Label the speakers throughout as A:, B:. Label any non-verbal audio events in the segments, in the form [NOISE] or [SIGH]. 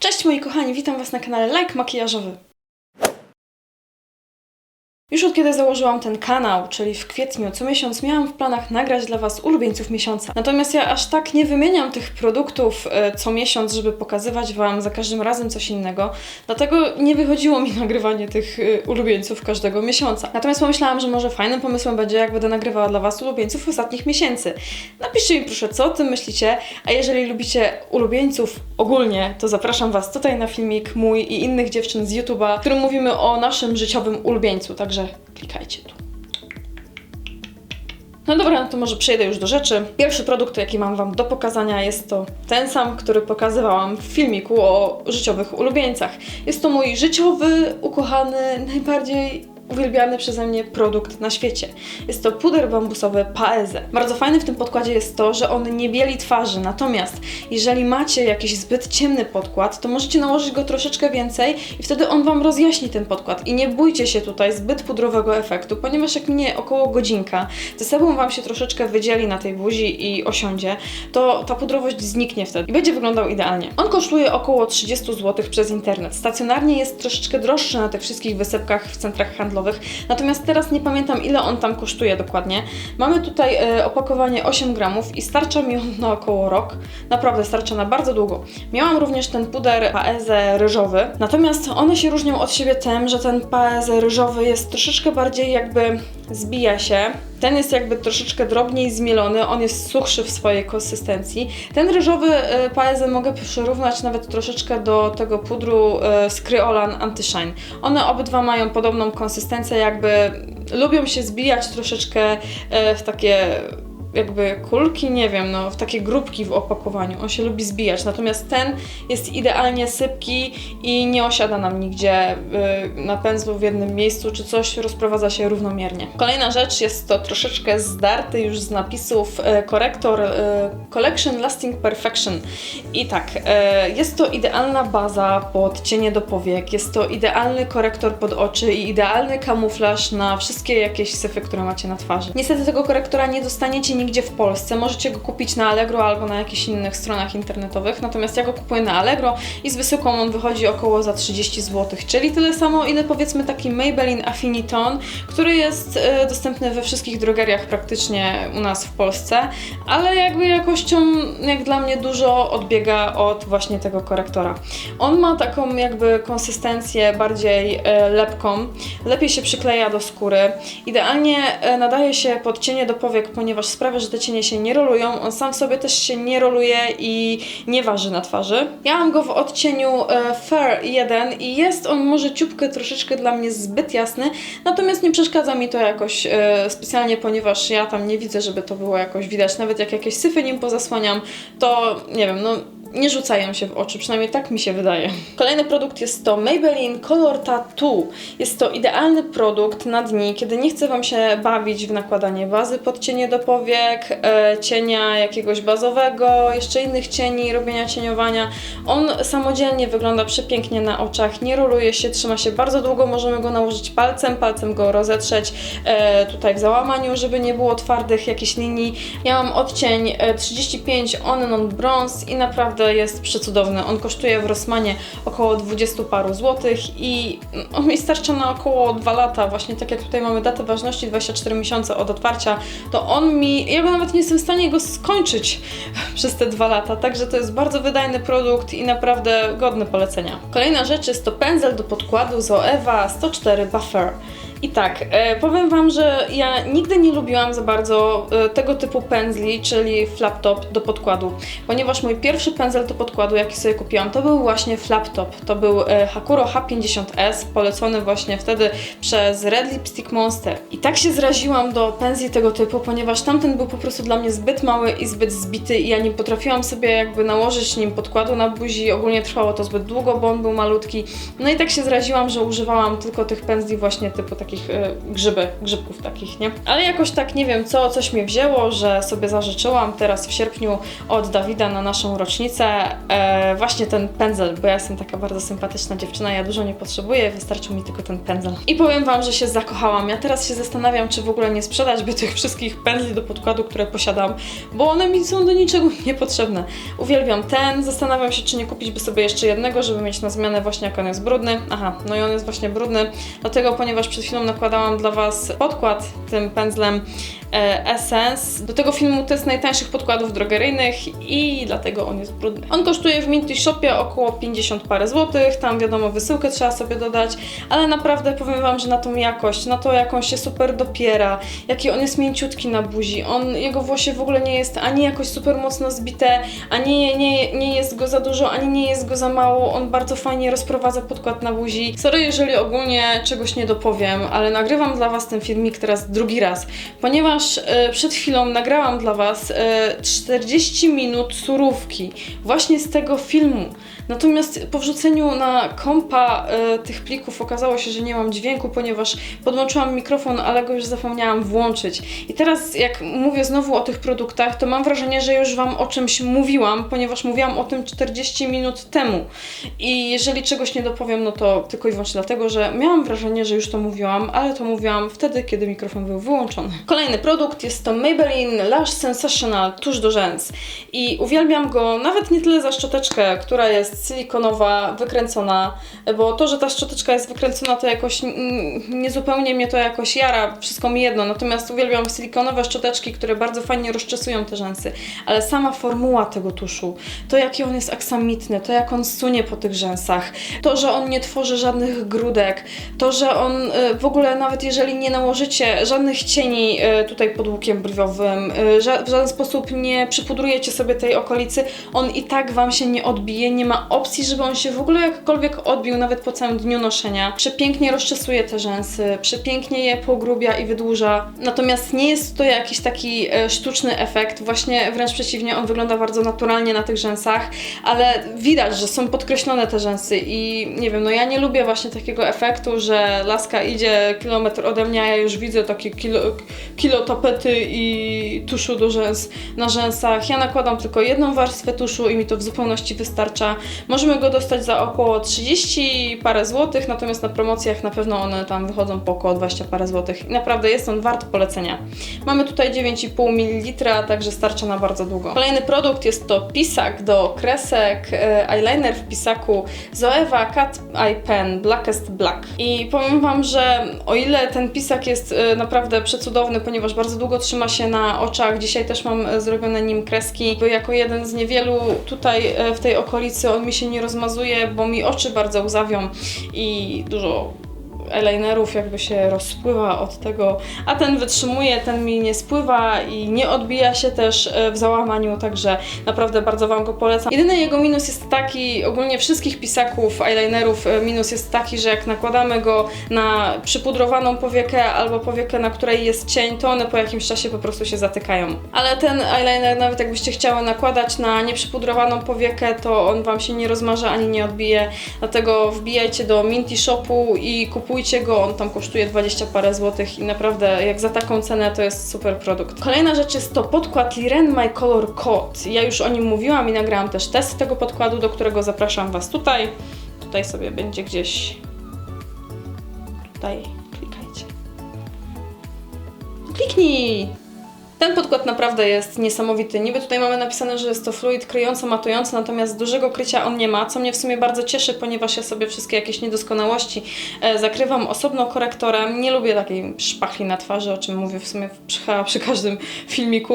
A: Cześć moi kochani, witam Was na kanale Like Makijażowy. Już od kiedy założyłam ten kanał, czyli w kwietniu, co miesiąc miałam w planach nagrać dla Was ulubieńców miesiąca. Natomiast ja aż tak nie wymieniam tych produktów e, co miesiąc, żeby pokazywać Wam za każdym razem coś innego. Dlatego nie wychodziło mi [LAUGHS] nagrywanie tych e, ulubieńców każdego miesiąca. Natomiast pomyślałam, że może fajnym pomysłem będzie, jak będę nagrywała dla Was ulubieńców ostatnich miesięcy. Napiszcie mi proszę, co o tym myślicie, a jeżeli lubicie ulubieńców ogólnie, to zapraszam Was tutaj na filmik mój i innych dziewczyn z YouTube'a, w którym mówimy o naszym życiowym ulubieńcu, także klikajcie tu. No dobra, no to może przejdę już do rzeczy. Pierwszy produkt, jaki mam Wam do pokazania, jest to ten sam, który pokazywałam w filmiku o życiowych ulubieńcach. Jest to mój życiowy, ukochany, najbardziej uwielbiany przeze mnie produkt na świecie. Jest to puder bambusowy Paeze. Bardzo fajne w tym podkładzie jest to, że on nie bieli twarzy, natomiast jeżeli macie jakiś zbyt ciemny podkład, to możecie nałożyć go troszeczkę więcej i wtedy on Wam rozjaśni ten podkład. I nie bójcie się tutaj zbyt pudrowego efektu, ponieważ jak minie około godzinka, ze sobą Wam się troszeczkę wydzieli na tej buzi i osiądzie, to ta pudrowość zniknie wtedy i będzie wyglądał idealnie. On kosztuje około 30 zł przez internet. Stacjonarnie jest troszeczkę droższy na tych wszystkich wysepkach w centrach handlowych, natomiast teraz nie pamiętam ile on tam kosztuje dokładnie. Mamy tutaj e, opakowanie 8 gramów i starcza mi on na około rok. Naprawdę starcza na bardzo długo. Miałam również ten puder Paeze ryżowy, natomiast one się różnią od siebie tym, że ten Paeze ryżowy jest troszeczkę bardziej jakby zbija się. Ten jest jakby troszeczkę drobniej zmielony, on jest suchszy w swojej konsystencji. Ten ryżowy e, paezę mogę przyrównać nawet troszeczkę do tego pudru e, z Kryolan Anti-Shine. One obydwa mają podobną konsystencję, jakby lubią się zbijać troszeczkę e, w takie jakby kulki, nie wiem, no w takie grupki w opakowaniu. On się lubi zbijać, natomiast ten jest idealnie sypki i nie osiada nam nigdzie y, na pędzlu w jednym miejscu, czy coś rozprowadza się równomiernie. Kolejna rzecz jest to troszeczkę zdarty już z napisów y, korektor y, Collection Lasting Perfection. I tak, y, jest to idealna baza pod cienie do powiek, jest to idealny korektor pod oczy i idealny kamuflaż na wszystkie jakieś syfy, które macie na twarzy. Niestety tego korektora nie dostaniecie nigdzie w Polsce. Możecie go kupić na Allegro albo na jakichś innych stronach internetowych. Natomiast ja go kupuję na Allegro i z wysyłką on wychodzi około za 30 zł, czyli tyle samo, ile powiedzmy taki Maybelline Affiniton, który jest e, dostępny we wszystkich drogeriach praktycznie u nas w Polsce, ale jakby jakością jak dla mnie dużo odbiega od właśnie tego korektora. On ma taką jakby konsystencję bardziej e, lepką, lepiej się przykleja do skóry, idealnie e, nadaje się pod cienie do powiek, ponieważ sprawia, że te cienie się nie rolują, on sam w sobie też się nie roluje i nie waży na twarzy. Ja mam go w odcieniu e, Fair 1 i jest on może ciupkę troszeczkę dla mnie zbyt jasny, natomiast nie przeszkadza mi to jakoś e, specjalnie, ponieważ ja tam nie widzę, żeby to było jakoś widać, nawet jak jakieś syfy nim pozasłaniam, to nie wiem, no nie rzucają się w oczy, przynajmniej tak mi się wydaje. Kolejny produkt jest to Maybelline Color Tattoo. Jest to idealny produkt na dni, kiedy nie chce Wam się bawić w nakładanie bazy pod cienie do powiek, e, cienia jakiegoś bazowego, jeszcze innych cieni, robienia cieniowania. On samodzielnie wygląda przepięknie na oczach, nie roluje się, trzyma się bardzo długo, możemy go nałożyć palcem, palcem go rozetrzeć e, tutaj w załamaniu, żeby nie było twardych jakichś linii. Ja mam odcień e, 35 On Non Bronze i naprawdę jest przecudowny. On kosztuje w Rossmanie około 20 paru złotych i on mi starcza na około 2 lata, właśnie tak jak tutaj mamy datę ważności 24 miesiące od otwarcia, to on mi, ja go nawet nie jestem w stanie go skończyć [LAUGHS] przez te 2 lata, także to jest bardzo wydajny produkt i naprawdę godny polecenia. Kolejna rzecz jest to pędzel do podkładu Zoeva 104 Buffer. I tak, e, powiem Wam, że ja nigdy nie lubiłam za bardzo e, tego typu pędzli, czyli flap top do podkładu, ponieważ mój pierwszy pędzel do podkładu, jaki sobie kupiłam, to był właśnie flap top. To był e, Hakuro H50S, polecony właśnie wtedy przez Red Lipstick Monster. I tak się zraziłam do pędzli tego typu, ponieważ tamten był po prostu dla mnie zbyt mały i zbyt zbity i ja nie potrafiłam sobie jakby nałożyć nim podkładu na buzi, ogólnie trwało to zbyt długo, bo on był malutki. No i tak się zraziłam, że używałam tylko tych pędzli właśnie typu takich takich e, grzyby, grzybków takich, nie? Ale jakoś tak, nie wiem co, coś mnie wzięło, że sobie zażyczyłam teraz w sierpniu od Dawida na naszą rocznicę e, właśnie ten pędzel, bo ja jestem taka bardzo sympatyczna dziewczyna, ja dużo nie potrzebuję, wystarczył mi tylko ten pędzel. I powiem Wam, że się zakochałam. Ja teraz się zastanawiam, czy w ogóle nie sprzedać by tych wszystkich pędzli do podkładu, które posiadam, bo one mi są do niczego [LAUGHS] niepotrzebne. Uwielbiam ten, zastanawiam się, czy nie kupić by sobie jeszcze jednego, żeby mieć na zmianę właśnie jak on jest brudny. Aha, no i on jest właśnie brudny, dlatego ponieważ przed chwilą nakładałam dla Was podkład tym pędzlem e, Essence. Do tego filmu to jest najtańszych podkładów drogeryjnych i dlatego on jest brudny. On kosztuje w Minty Shopie około 50 parę złotych, tam wiadomo wysyłkę trzeba sobie dodać, ale naprawdę powiem Wam, że na tą jakość, na to jak on się super dopiera, jaki on jest mięciutki na buzi, on, jego włosie w ogóle nie jest ani jakoś super mocno zbite, ani nie, nie jest go za dużo, ani nie jest go za mało, on bardzo fajnie rozprowadza podkład na buzi. Sorry, jeżeli ogólnie czegoś nie dopowiem, ale nagrywam dla Was ten filmik teraz drugi raz, ponieważ e, przed chwilą nagrałam dla Was e, 40 minut surówki właśnie z tego filmu. Natomiast po wrzuceniu na kompa e, tych plików okazało się, że nie mam dźwięku, ponieważ podłączyłam mikrofon, ale go już zapomniałam włączyć. I teraz jak mówię znowu o tych produktach, to mam wrażenie, że już Wam o czymś mówiłam, ponieważ mówiłam o tym 40 minut temu. I jeżeli czegoś nie dopowiem, no to tylko i wyłącznie dlatego, że miałam wrażenie, że już to mówiłam, ale to mówiłam wtedy, kiedy mikrofon był wyłączony. Kolejny produkt jest to Maybelline Lash Sensational tusz do rzęs. I uwielbiam go nawet nie tyle za szczoteczkę, która jest silikonowa, wykręcona, bo to, że ta szczoteczka jest wykręcona, to jakoś niezupełnie mnie to jakoś jara, wszystko mi jedno. Natomiast uwielbiam silikonowe szczoteczki, które bardzo fajnie rozczesują te rzęsy. Ale sama formuła tego tuszu, to jaki on jest aksamitny, to jak on sunie po tych rzęsach, to, że on nie tworzy żadnych grudek, to, że on y, ogóle nawet jeżeli nie nałożycie żadnych cieni y, tutaj pod łukiem brwiowym, ża- w żaden sposób nie przypudrujecie sobie tej okolicy, on i tak Wam się nie odbije, nie ma opcji, żeby on się w ogóle jakkolwiek odbił, nawet po całym dniu noszenia. Przepięknie rozczesuje te rzęsy, przepięknie je pogrubia i wydłuża. Natomiast nie jest to jakiś taki e, sztuczny efekt, właśnie wręcz przeciwnie, on wygląda bardzo naturalnie na tych rzęsach, ale widać, że są podkreślone te rzęsy i nie wiem, no ja nie lubię właśnie takiego efektu, że laska idzie kilometr ode mnie, ja już widzę takie kilo, kilo tapety i tuszu do rzęs na rzęsach. Ja nakładam tylko jedną warstwę tuszu i mi to w zupełności wystarcza. Możemy go dostać za około 30 parę złotych, natomiast na promocjach na pewno one tam wychodzą po około 20 parę złotych i naprawdę jest on wart polecenia. Mamy tutaj 9,5 ml, także starcza na bardzo długo. Kolejny produkt jest to pisak do kresek, e, eyeliner w pisaku Zoeva Cat Eye Pen Blackest Black. I powiem Wam, że o ile ten pisak jest e, naprawdę przecudowny, ponieważ bardzo długo trzyma się na oczach, dzisiaj też mam e, zrobione nim kreski, bo jako jeden z niewielu tutaj e, w tej okolicy on mi się nie rozmazuje, bo mi oczy bardzo łzawią i dużo eyelinerów jakby się rozpływa od tego, a ten wytrzymuje, ten mi nie spływa i nie odbija się też e, w załamaniu, także naprawdę bardzo Wam go polecam. Jedyny jego minus jest taki, ogólnie wszystkich pisaków, eyelinerów, e, minus jest taki, że jak nakładamy go na przypudrowaną powiekę albo powiekę, na której jest cień, to one po jakimś czasie po prostu się zatykają. Ale ten eyeliner, nawet jakbyście chciały nakładać na nieprzypudrowaną powiekę, to on Wam się nie rozmarza ani nie odbije, dlatego wbijajcie do Minty Shopu i kupujcie go, on tam kosztuje 20 parę złotych i naprawdę jak za taką cenę to jest super produkt. Kolejna rzecz jest to podkład Liren My Color Code. Ja już o nim mówiłam i nagrałam też test tego podkładu, do którego zapraszam Was tutaj. Tutaj sobie będzie gdzieś tutaj klikajcie. Kliknij! Ten podkład naprawdę jest niesamowity. Niby tutaj mamy napisane, że jest to fluid kryjący, matujący, natomiast dużego krycia on nie ma, co mnie w sumie bardzo cieszy, ponieważ ja sobie wszystkie jakieś niedoskonałości e, zakrywam osobno korektorem. Nie lubię takiej szpachli na twarzy, o czym mówię w sumie przy, [LAUGHS] przy każdym filmiku.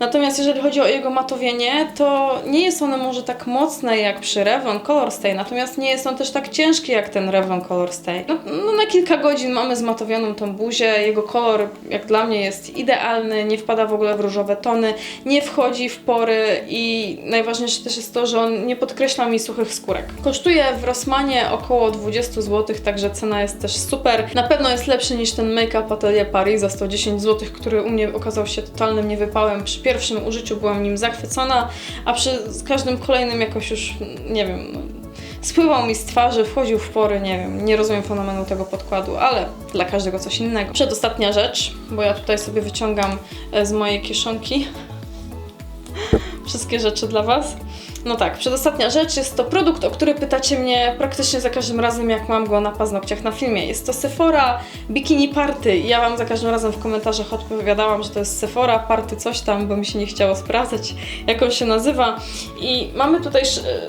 A: Natomiast jeżeli chodzi o jego matowienie, to nie jest ono może tak mocne jak przy Revlon Color Stay, natomiast nie jest on też tak ciężki jak ten Revlon Color Stay. No, no na kilka godzin mamy zmatowioną tą buzię, jego kolor jak dla mnie jest idealny, nie wpada w ogóle w różowe tony, nie wchodzi w pory i najważniejsze też jest to, że on nie podkreśla mi suchych skórek. Kosztuje w Rossmanie około 20 zł, także cena jest też super. Na pewno jest lepszy niż ten Make Up Atelier Paris za 110 zł, który u mnie okazał się totalnym niewypałem. Przy pierwszym użyciu byłam nim zachwycona, a przy każdym kolejnym jakoś już, nie wiem, no, spływał mi z twarzy, wchodził w pory, nie wiem, nie rozumiem fenomenu tego podkładu, ale dla każdego coś innego. Przedostatnia rzecz, bo ja tutaj sobie wyciągam e, z mojej kieszonki [LAUGHS] wszystkie rzeczy dla Was. No tak, przedostatnia rzecz jest to produkt, o który pytacie mnie praktycznie za każdym razem, jak mam go na paznokciach na filmie. Jest to Sephora Bikini Party. Ja Wam za każdym razem w komentarzach odpowiadałam, że to jest Sephora Party coś tam, bo mi się nie chciało sprawdzać, jak on się nazywa. I mamy tutaj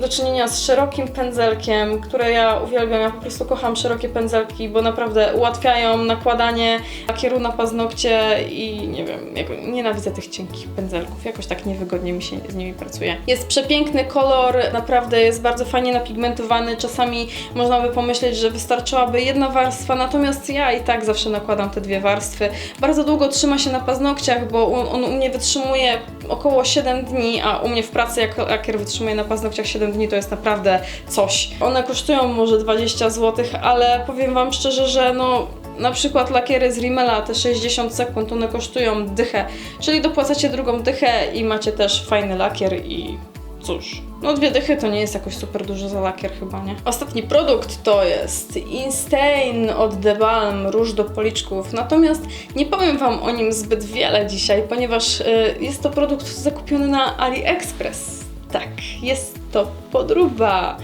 A: do czynienia z szerokim pędzelkiem, które ja uwielbiam. Ja po prostu kocham szerokie pędzelki, bo naprawdę ułatwiają nakładanie lakieru na paznokcie i nie wiem, jak, nienawidzę tych cienkich pędzelków. Jakoś tak niewygodnie mi się z nimi pracuje. Jest przepiękny kolor, naprawdę jest bardzo fajnie napigmentowany. Czasami można by pomyśleć, że wystarczyłaby jedna warstwa, natomiast ja i tak zawsze nakładam te dwie warstwy. Bardzo długo trzyma się na paznokciach, bo on, on u mnie wytrzymuje około 7 dni, a u mnie w pracy jak lakier wytrzymuje na paznokciach 7 dni, to jest naprawdę coś. One kosztują może 20 zł, ale powiem Wam szczerze, że no na przykład lakiery z Rimmela, te 60 sekund, one kosztują dychę, czyli dopłacacie drugą dychę i macie też fajny lakier i cóż, no dwie dychy to nie jest jakoś super dużo za lakier chyba, nie? Ostatni produkt to jest Instain od The Balm, róż do policzków, natomiast nie powiem Wam o nim zbyt wiele dzisiaj, ponieważ y, jest to produkt zakupiony na AliExpress. Tak, jest to podróba.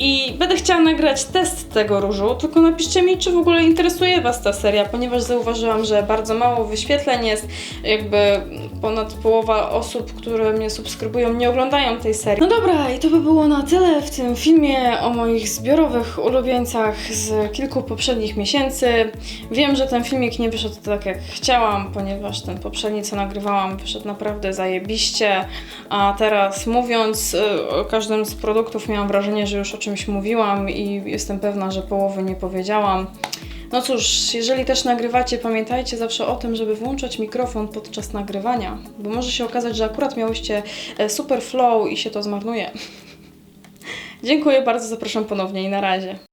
A: I będę chciała nagrać test tego różu, tylko napiszcie mi, czy w ogóle interesuje Was ta seria, ponieważ zauważyłam, że bardzo mało wyświetleń jest, jakby ponad połowa osób, które mnie subskrybują, nie oglądają tej serii. No dobra, i to by było na tyle w tym filmie o moich zbiorowych ulubieńcach z kilku poprzednich miesięcy. Wiem, że ten filmik nie wyszedł tak jak chciałam, ponieważ ten poprzedni, co nagrywałam, wyszedł naprawdę zajebiście, a teraz mówiąc y, o każdym z produktów miałam wrażenie, że już o czymś mówiłam i jestem pewna, że połowy nie powiedziałam. No cóż, jeżeli też nagrywacie, pamiętajcie zawsze o tym, żeby włączać mikrofon podczas nagrywania, bo może się okazać, że akurat miałyście e, super flow i się to zmarnuje. [LAUGHS] Dziękuję bardzo, zapraszam ponownie i na razie.